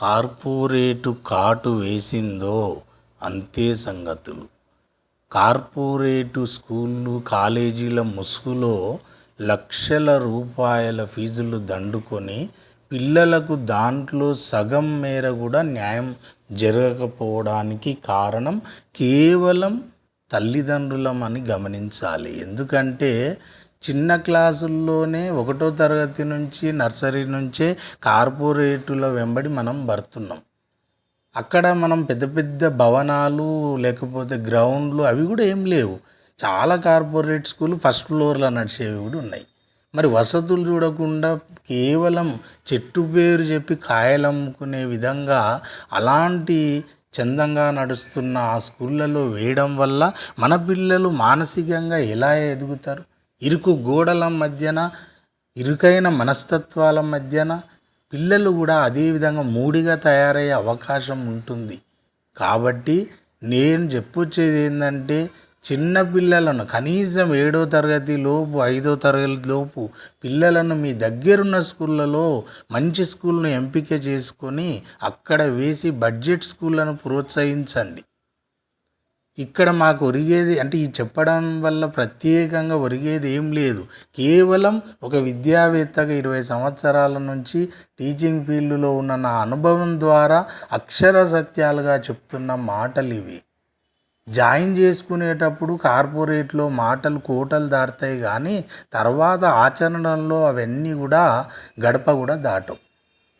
Corporate కాటు వేసిందో అంతే సంగతులు. కార్పొరేటు స్కూళ్ళు కాలేజీల ముసుగులో లక్షల రూపాయల ఫీజులు దండుకొని పిల్లలకు దాంట్లో సగం మేర కూడా న్యాయం జరగకపోవడానికి కారణం కేవలం తల్లిదండ్రులమని గమనించాలి. ఎందుకంటే చిన్న క్లాసుల్లోనే ఒకటో తరగతి నుంచి నర్సరీ నుంచే కార్పొరేటుల వెంబడి మనం పడుతున్నాం అక్కడ మనం పెద్ద పెద్ద భవనాలు లేకపోతే గ్రౌండ్లు అవి కూడా ఏం లేవు. చాలా కార్పొరేట్ స్కూల్ ఫస్ట్ ఫ్లోర్లో నడిచేవి కూడా ఉన్నాయి. మరి వసతులు చూడకుండా కేవలం చెట్టు పేరు చెప్పి కాయలమ్ముకునే విధంగా అలాంటి చందంగా నడుస్తున్న ఆ స్కూళ్ళలో వేయడం వల్ల మన పిల్లలు మానసికంగా ఎలా ఎదుగుతారు? ఇరుకు గోడల మధ్యన ఇరుకైన మనస్తత్వాల మధ్యన పిల్లలు కూడా అదే విధంగా మూడిగా తయారయ్యే అవకాశం ఉంటుంది. కాబట్టి నేను చెప్పొచ్చేది ఏంటంటే చిన్న పిల్లలను కనీసం ఏడో తరగతి లోపు ఐదో తరగతి లోపు పిల్లలను మీ దగ్గరున్న స్కూళ్ళలో మంచి స్కూల్ను ఎంపిక చేసుకొని అక్కడ వేసి బడ్జెట్ స్కూళ్ళను ప్రోత్సహించండి. ఇక్కడ మాకు ఒరిగేది అంటే ఈ చెప్పడం వల్ల ప్రత్యేకంగా ఒరిగేది ఏం లేదు. కేవలం ఒక విద్యావేత్తగా ఇరవై సంవత్సరాల నుంచి టీచింగ్ ఫీల్డ్లో ఉన్న నా అనుభవం ద్వారా అక్షర సత్యాలుగా చెప్తున్న మాటలు ఇవి. జాయిన్ చేసుకునేటప్పుడు కార్పొరేట్లో మాటలు కోటలు దాటుతాయి కానీ తర్వాత ఆచరణలో అవన్నీ కూడా గడప కూడా దాటవు.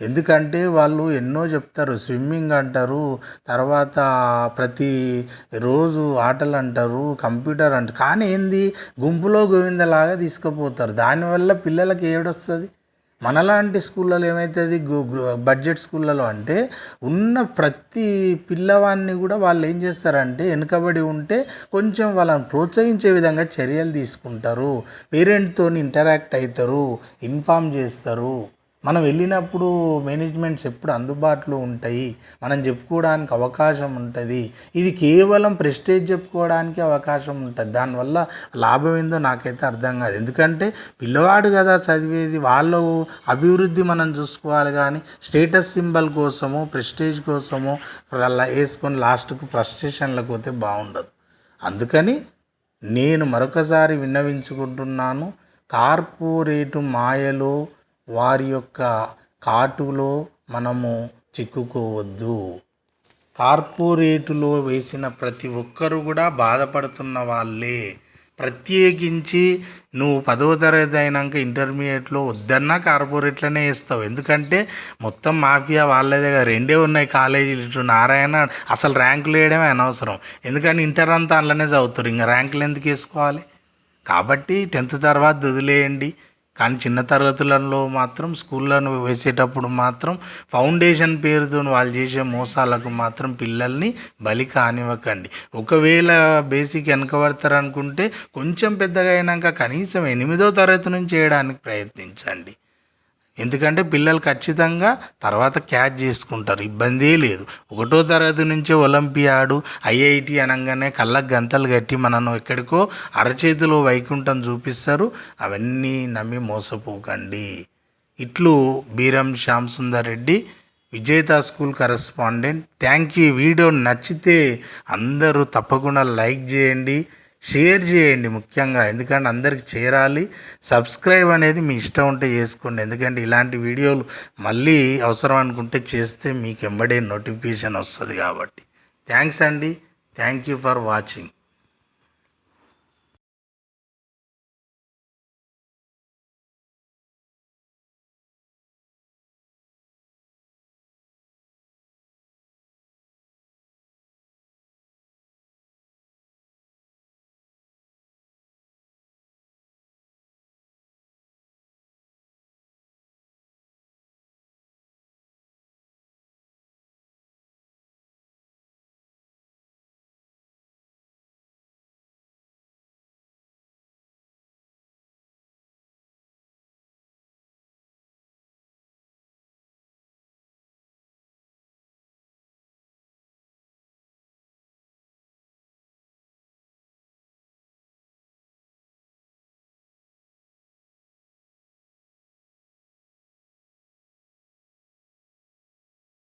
ఎందుకంటే వాళ్ళు ఎన్నో చెప్తారు స్విమ్మింగ్ అంటారు తర్వాత ప్రతి రోజు ఆటలు అంటారు కంప్యూటర్ అంటారు కానీ ఏంది? గుంపులో గోవిందలాగా తీసుకుపోతారు. దానివల్ల పిల్లలకి ఏడొస్తుంది? మనలాంటి స్కూళ్ళలో ఏమవుతుంది బడ్జెట్ స్కూళ్ళలో అంటే ఉన్న ప్రతి పిల్లవాడిని కూడా వాళ్ళు ఏం చేస్తారంటే వెనుకబడి ఉంటే కొంచెం వాళ్ళని ప్రోత్సహించే విధంగా చర్యలు తీసుకుంటారు. పేరెంట్తో ఇంటరాక్ట్ అవుతారు ఇన్ఫామ్ చేస్తారు. మనం వెళ్ళినప్పుడు మేనేజ్మెంట్స్ ఎప్పుడు అందుబాటులో ఉంటాయి. మనం చెప్పుకోవడానికి అవకాశం ఉంటుంది. ఇది కేవలం ప్రెస్టేజ్ చెప్పుకోవడానికి అవకాశం ఉంటుంది. దానివల్ల లాభం ఏందో నాకైతే అర్థం కాదు. ఎందుకంటే పిల్లవాడు కదా చదివేది వాళ్ళ అభివృద్ధి మనం చూసుకోవాలి కానీ స్టేటస్ సింబల్ కోసము ప్రెస్టేజ్ కోసము అలా వేసుకొని లాస్ట్కు ఫ్రస్ట్రేషన్లకు పోతే బాగుండదు. అందుకని నేను మరొకసారి విన్నవించుకుంటున్నాను. కార్పొరేటు మాయలో వారి యొక్క కాటులో మనము చిక్కుకోవద్దు. కార్పొరేటులో వేసిన ప్రతి ఒక్కరు కూడా బాధపడుతున్న వాళ్ళే. ప్రత్యేకించి నువ్వు పదవ తరగతి అయినాక ఇంటర్మీడియట్లో వద్దన్నా కార్పొరేట్లోనే ఇస్తావు ఎందుకంటే మొత్తం మాఫియా వాళ్ళ దగ్గర రెండే ఉన్నాయి కాలేజీలు. ఇటు నారాయణ అసలు ర్యాంకులు వేయడమే అనవసరం. ఎందుకంటే ఇంటర్ అంతా అందులోనే చదువుతారు. ఇంకా ర్యాంకులు ఎందుకు వేసుకోవాలి? కాబట్టి టెన్త్ తర్వాత వదిలేయండి. కానీ చిన్న తరగతులలో మాత్రం స్కూళ్ళను వేసేటప్పుడు మాత్రం ఫౌండేషన్ పేరుతో వాళ్ళు చేసే మోసాలకు మాత్రం పిల్లల్ని బలి కానివ్వకండి. ఒకవేళ బేసిక్ వెనకబడతారనుకుంటే కొంచెం పెద్దగా అయినాక కనీసం ఎనిమిదో తరగతి నుంచి చేయడానికి ప్రయత్నించండి. ఎందుకంటే పిల్లలు ఖచ్చితంగా తర్వాత క్యాచ్ చేసుకుంటారు. ఇబ్బందే లేదు. ఒకటో తరగతి నుంచే ఒలింపియాడు ఐఐటి అనగానే కళ్ళకు గంతలు కట్టి మనను ఎక్కడికో అరచేతిలో వైకుంఠం చూపిస్తారు. అవన్నీ నమ్మి మోసపోకండి. ఇట్లు Beeram Shyam Sundar Reddy Vijetha school correspondent. Thank you. Video నచ్చితే అందరూ తప్పకుండా లైక్ చేయండి. షేర్ చేయండి ముఖ్యంగా. ఎందుకంటే అందరికి చేరాలి. సబ్స్క్రైబ్ అనేది మీ ఇష్టం ఉంటే చేసుకోండి. ఎందుకంటే ఇలాంటి వీడియోలు మళ్ళీ అవసరం అనుకుంటే చేస్తే మీకు ఎంబడే నోటిఫికేషన్ వస్తుంది కాబట్టి. థ్యాంక్స్ అండి. Thank you for watching.